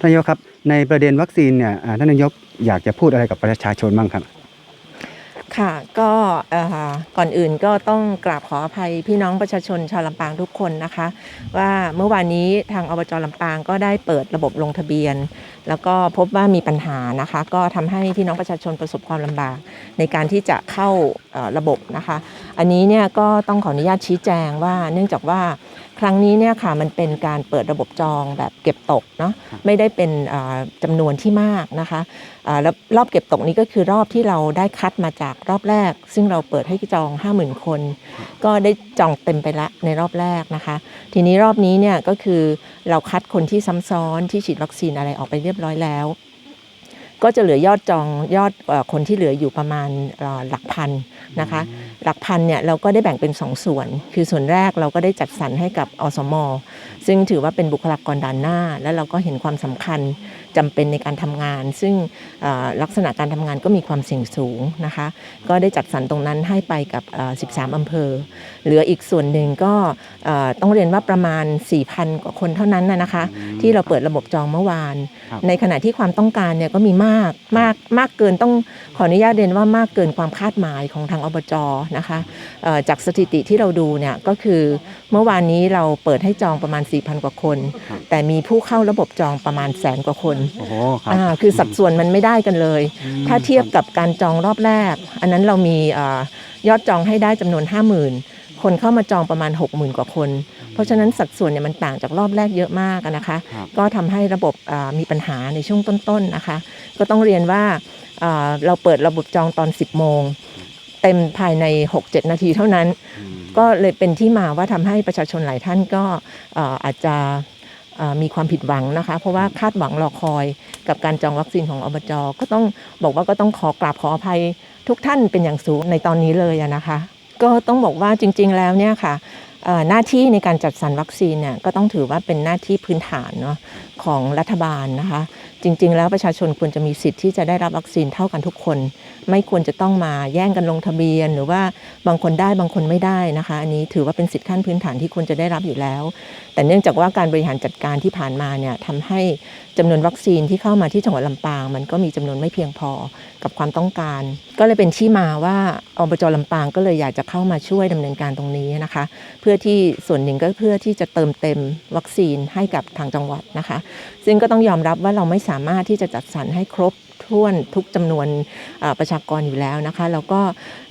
ท่านนายกครับ ในประเด็นวัคซีนเนี่ยท่านนายกอยากจะพูดอะไรกับประชาชนบ้างครับ ค่ะก็ก่อนอื่นก็ต้องกราบขออภัยพี่น้องประชาชนชาวลำปางทุกคนนะคะ ว่าเมื่อวานนี้ทางอบจลำปางก็ได้เปิดระบบลงทะเบียน แล้วก็พบว่ามีปัญหานะคะ ก็ทำให้พี่น้องประชาชนประสบความลำบาก ในการที่จะเข้าระบบนะคะ อันนี้เนี่ยก็ต้องขออนุญาตชี้แจงว่าเนื่องจากว่า ครั้งนี้เนี่ยค่ะมันเป็นการเปิดระบบจองแบบเก็บตกเนาะครับไม่ได้เป็นอ่าจำานวนที่มากนะคะอ่าแล้วรอบเก็บตกนี้ก็คือรอบที่เราได้คัดมาจากรอบแรก ซึ่งเราเปิดให้จอง 50,000 คน ก็ได้จองเต็มไปละในรอบแรกนะคะ ทีนี้รอบนี้เนี่ยก็คือเราคัดคนที่ซ้ำซ้อนที่ฉีดวัคซีนอะไรออกไปเรียบร้อยแล้ว ก็จะเหลือยอดจองยอดเออคนที่เหลืออยู่ประมาณเอ่อหลักพันนะคะ หลักพันเนี่ยเราก็ได้แบ่งเป็น 2 ส่วน คือส่วนแรกเราก็ได้จัดสรรให้กับอสม ซึ่งถือว่าเป็นบุคลากรด่านหน้า และเราก็เห็นความสำคัญจำเป็นในการทำงาน ซึ่งเอ่อลักษณะการทำงานก็มีความเสี่ยงสูงนะคะ ก็ได้จัดสรรตรงนั้นให้ไปกับเอ่อ13อำเภอ เหลืออีกส่วนหนึ่งก็เอ่อต้องเรียนว่าประมาณ 4,000 กว่าคนเท่านั้นนะนะคะ ที่เราเปิดระบบจองเมื่อวานครับในขณะที่ความต้องการเนี่ยก็มีมากมากมากเกินต้องขออนุญาตเรียนว่ามากเกินความคาดหมายของทางอบจนะคะเอ่อจากสถิติที่เราดูเนี่ยก็คือเมื่อวานนี้เราเปิดให้จองประมาณ 4,000 กว่าคนครับแต่มีผู้เข้าระบบจองประมาณแสนกว่าคนโอ้โหครับอ่าคือสัดส่วนมันไม่ได้กันเลยอืมถ้าเทียบกับการจองรอบแรก อันนั้นเรามีเออยอดจองให้ได้จำนวน 50,000 คนเข้ามาจองประมาณ 60,000 กว่าคน เพราะฉะนั้นสัดส่วนเนี่ยมันต่างจากรอบแรกเยอะมากอะนะคะครับก็ทำให้ระบบอ่ามีปัญหาในช่วงต้นๆนะคะ ก็ต้องเรียนว่าอ่าเราเปิดระบบจองตอน 10 โมง เต็มภายใน 6-7 นาทีเท่านั้นอืมก็เลยเป็นที่มาว่าทำให้ประชาชนหลายท่านก็เอ่ออาจจะเอ่อมีความผิดหวังนะคะ เพราะว่าคาดหวังรอคอยกับการจองวัคซีนของอบจก็ต้องบอกว่าก็ต้องขอกราบขออภัยทุกท่านเป็นอย่างสูงในตอนนี้เลยอะนะคะ ก็ต้องบอกว่าจริง ๆ แล้วเนี่ยค่ะเอ่อหน้าที่ในการจัดสรรวัคซีนเนี่ยก็ต้องถือว่าเป็นหน้าที่พื้นฐานเนาะของรัฐบาลนะคะ จริง ๆ แล้วประชาชนควรจะมีสิทธิ์ที่จะได้รับวัคซีนเท่ากันทุกคน ไม่ควรจะต้องมาแย่งกันลงทะเบียน หรือว่าบางคนได้บางคนไม่ได้นะคะ อันนี้ถือว่าเป็นสิทธิขั้นพื้นฐานที่ควรจะได้รับอยู่แล้ว แต่เนื่องจากว่าการบริหารจัดการที่ผ่านมาเนี่ยทำให้จำนวนวัคซีนที่เข้ามาที่จังหวัดลำปาง มันก็มีจำนวนไม่เพียงพอกับความต้องการ ก็เลยเป็นที่มาว่าอบจลำปางก็เลยอยากจะเข้ามาช่วยดำเนินการตรงนี้นะคะ เพื่อที่ส่วนหนึ่งก็เพื่อที่จะเติมเต็มวัคซีนให้กับทางจังหวัดนะคะ ซึ่งก็ต้องยอมรับว่าเราไม่สาามารถที่จะจัดสรรให้ครบถ้วนทุกจำนวนประชากรอยู่แล้วนะคะแล้วก็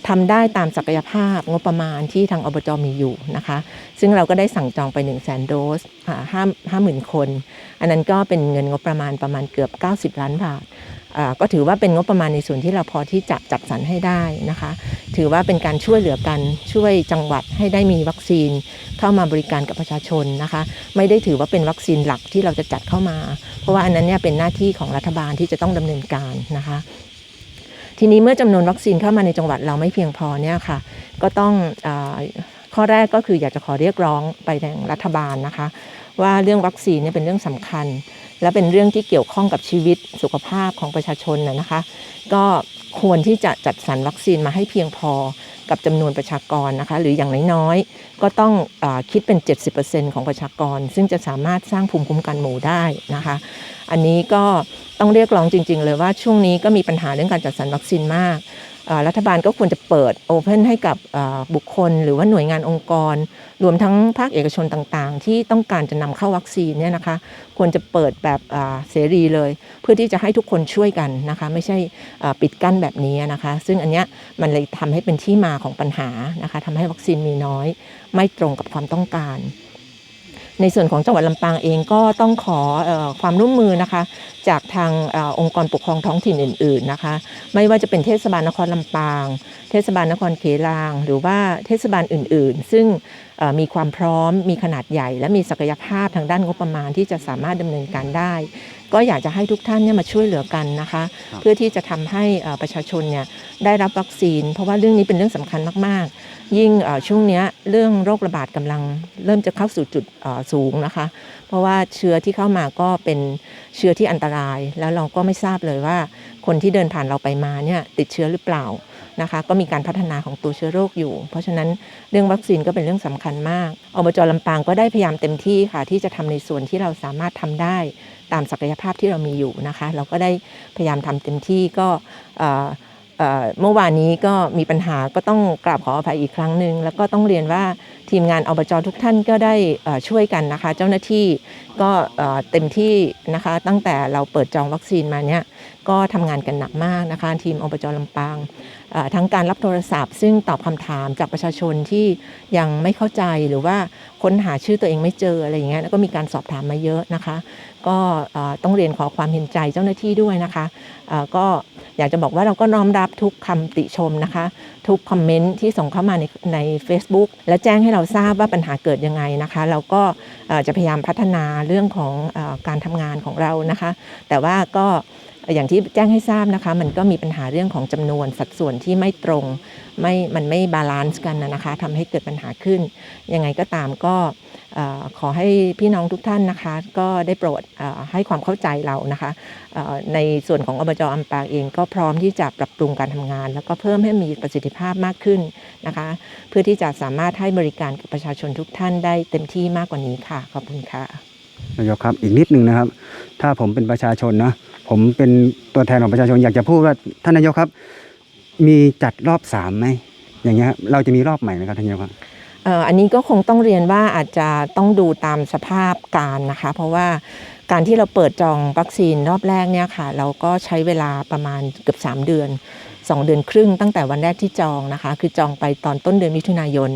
ทำได้ตามศักยภาพงบประมาณที่ทางอบจมีอยู่นะคะ ซึ่งเราก็ได้สั่งจองไป 1 0 0 0 0แสนโดสห้าห้าหมื่นคน อันนั้นก็เป็นเงินงบประมาณประมาณเกือบ 90 ล้านบาท ก็ถือว่าเป็นงบประมาณในส่วนที่เราพอที่จะจัดสรรให้ได้นะคะ ถือว่าเป็นการช่วยเหลือกันช่วยจังหวัดให้ได้มีวัคซีนเข้ามาบริการกับประชาชนนะคะ ไม่ได้ถือว่าเป็นวัคซีนหลักที่เราจะจัดเข้ามา เพราะว่าอันนั้นเนี่ยเป็นหน้าที่ของรัฐบาลที่จะต้องดำเนินการนะคะทีนี้เมื่อจำนวนวัคซีนเข้ามาในจังหวัดเราไม่เพียงพอเนี่ยค่ะ ก็ต้องอข้อแรกก็คืออยากจะขอเรียกร้องไปยังรัฐบาลนะคะ ว่าเรื่องวัคซีนเนี่ยเป็นเรื่องสำคัญ และเป็นเรื่องที่เกี่ยวข้องกับชีวิตสุขภาพของประชาชนนะคะ ก็ควรที่จะจัดสรรวัคซีนมาให้เพียงพอกับจำนวนประชากรนะคะ หรืออย่างน้อยๆก็ต้องอคิดเป็น 70%ของประชากร ซึ่งจะสามารถสร้างภูมิคุ้มกันหมู่ได้นะคะ อันนี้ก็ ต้องเรียกร้องจริง ๆ เลยว่าช่วงนี้ก็มีปัญหาเรื่องการจัดสรรวัคซีนมากรัฐบาลก็ควรจะเปิดโอเพนให้กับบุคคล หรือว่าหน่วยงานองค์กร รวมทั้งภาคเอกชนต่างๆ ที่ต้องการจะนำเข้าวัคซีนเนี่ยนะคะ ควรจะเปิดแบบเสรีเลย เพื่อที่จะให้ทุกคนช่วยกันนะคะ ไม่ใช่ปิดกั้นแบบนี้นะคะ ซึ่งอันเนี้ยมันเลยทำให้เป็นที่มาของปัญหานะคะทำให้วัคซีนมีน้อย ไม่ตรงกับความต้องการ ในส่วนของจังหวัดลำปางเองก็ต้องขออความร่วมมือนะคะจากทางอองค์กรปกครองท้องถิ่นอื่น ๆนะคะ ไม่ว่าจะเป็นเทศบาลนครลำปาง เทศบาลนครเขลาง หรือว่าเทศบาลอื่น ๆ ซึ่งมีความพร้อมมีขนาดใหญ่ และมีศักยภาพทางด้านงบประมาณที่จะสามารถดำเนินการได้ก็อยากจะให้ทุกท่านเนี่ยมาช่วยเหลือกันนะคะครับเพื่อที่จะทำให้เอ่อประชาชนเนี่ยได้รับวัคซีน เพราะว่าเรื่องนี้เป็นเรื่องสำคัญมาก ๆ ยิ่งเอ่อช่วงเนี้ยเรื่องโรคระบาดกำลังเริ่มจะเข้าสู่จุดเอ่อสูงนะคะ เพราะว่าเชื้อที่เข้ามาก็เป็นเชื้อที่อันตราย แล้วเราก็ไม่ทราบเลยว่า คนที่เดินผ่านเราไปมาเนี่ยติดเชื้อหรือเปล่า นะคะก็มีการพัฒนาของตัวเชื้อโรคอยู่ เพราะฉะนั้นเรื่องวัคซีนก็เป็นเรื่องสำคัญมากอบจลำปางก็ได้พยายามเต็มที่ค่ะ ที่จะทำในส่วนที่เราสามารถทำได้ตามศักยภาพที่เรามีอยู่นะคะ เราก็ได้พยายามทำเต็มที่ก็เอ่อเอ่อเมื่อวานนี้ก็มีปัญหาก็ต้องกราบขออภัยอีกครั้งหนึ่งแล้วก็ต้องเรียนว่า ทีมงานอบจทุกท่านก็ได้ช่วยกันนะคะ เจ้าหน้าที่ก็เต็มที่นะคะ ตั้งแต่เราเปิดจองวัคซีนมาเนี่ยก็ทำงานกันหนักมากนะคะ ทีมอบจลำปางทั้งการรับโทรศัพท์ ซึ่งตอบคำถามจากประชาชนที่ยังไม่เข้าใจหรือว่าค้นหาชื่อตัวเองไม่เจออะไรอย่างเงี้ยแล้วก็มีการสอบถามมาเยอะนะคะ ก็ต้องเรียนขอความเห็นใจเจ้าหน้าที่ด้วยนะคะก็อยากจะบอกว่าเราก็น้อมรับทุกคำติชมนะคะ ทุกคอมเมนต์ที่ส่งเข้ามาในใน Facebook และแจ้งให้เราทราบว่าปัญหาเกิดยังไงนะคะ เราก็จะพยายามพัฒนาเรื่องของออการทำงานของเรานะคะ แต่ว่าก็ อย่างที่แจ้งให้ทราบนะคะ มันก็มีปัญหาเรื่องของจำนวนสัดส่วนที่ไม่ตรงไม่มันไม่บาลานซ์กันนะคะทำให้เกิดปัญหาขึ้น ยังไงก็ตามก็ขอให้พี่น้องทุกท่านนะคะ ก็ได้โปรดให้ความเข้าใจเรานะคะในส่วนของอบจอัมปางเองก็พร้อมที่จะปรับปรุงการทำงาน แล้วก็เพิ่มให้มีประสิทธิภาพมากขึ้นนะคะ เพื่อที่จะสามารถให้บริการกับประชาชนทุกท่านได้เต็มที่มากกว่านี้ค่ะขอบคุณค่ะนายกครับอีกนิดนึงนะครับ ถ้าผมเป็นประชาชนนะ ผมเป็นตัวแทนของประชาชนอยากจะพูดว่าท่านนายกครับ มีจัดรอบสามไหมอย่างเงี้ยเราจะมีรอบใหม่ไหมครับท่านนายกครับอันนี้ก็คงต้องเรียนว่าอาจจะต้องดูตามสภาพการนะคะ เพราะว่าการที่เราเปิดจองวัคซีนรอบแรกเนี่ยค่ะ เราก็ใช้เวลาประมาณเกือบ 3 เดือน 2 เดือนครึ่งตั้งแต่วันแรกที่จองนะคะ คือจองไปตอนต้นเดือนมิถุนายน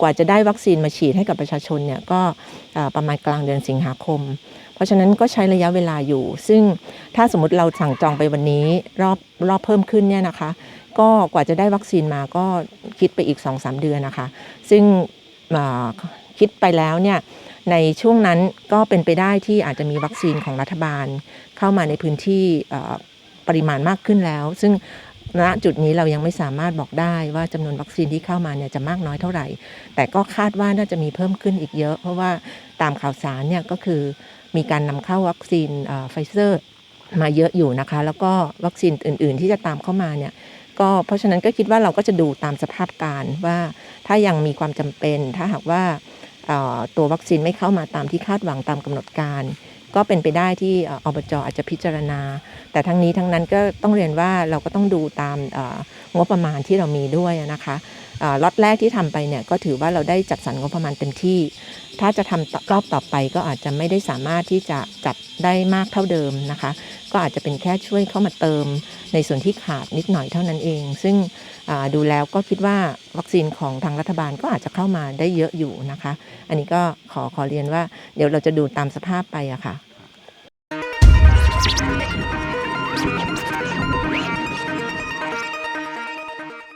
กว่าจะได้วัคซีนมาฉีดให้กับประชาชนเนี่ยก็ประมาณกลางเดือนสิงหาคม เพราะฉะนั้นก็ใช้ระยะเวลาอยู่ ซึ่งถ้าสมมติเราสั่งจองไปวันนี้รอบรอบเพิ่มขึ้นเนี่ยนะคะ ก็กว่าจะได้วัคซีนมาก็คิดไปอีก 2-3 เดือนนะคะ ซึ่งคิดไปแล้วเนี่ยในช่วงนั้นก็เป็นไปได้ที่อาจจะมีวัคซีนของรัฐบาล เข้ามาในพื้นที่ปริมาณมากขึ้นแล้ว ซึ่งณจุดนี้เรายังไม่สามารถบอกได้ว่าจำนวนวัคซีนที่เข้ามาเนี่ยจะมากน้อยเท่าไหร่ แต่ก็คาดว่าน่าจะมีเพิ่มขึ้นอีกเยอะ เพราะว่าตามข่าวสารเนี่ยก็คือ มีการนำเข้าวัคซีนไฟเซอร์มาเยอะอยู่นะคะ แล้วก็วัคซีนอื่น ๆ ที่จะตามเข้ามาเนี่ยก็เพราะฉะนั้นก็คิดว่าเราก็จะดูตามสภาพการว่าถ้ายังมีความจำเป็น ถ้าหากว่าตัววัคซีนไม่เข้ามาตามที่คาดหวังตามกำหนดการ ก็เป็นไปได้ที่อบจอาจจะพิจารณา แต่ทั้งนี้ทั้งนั้นก็ต้องเรียนว่าเราก็ต้องดูตามงบประมาณที่เรามีด้วยนะคะ ล็อตแรกที่ทำไปเนี่ยก็ถือว่าเราได้จัดสรรงบประมาณเต็มที่ ถ้าจะทำรอบต่อไปก็อาจจะไม่ได้สามารถที่จะจัดได้มากเท่าเดิมนะคะ ก็อาจจะเป็นแค่ช่วยเข้ามาเติม ในส่วนที่ขาดนิดหน่อยเท่านั้นเอง ซึ่งดูแล้วก็คิดว่าวัคซีนของทางรัฐบาลก็อาจจะเข้ามาได้เยอะอยู่นะคะ อันนี้ก็ขอขอเรียนว่าเดี๋ยวเราจะดูตามสภาพไปอะค่ะ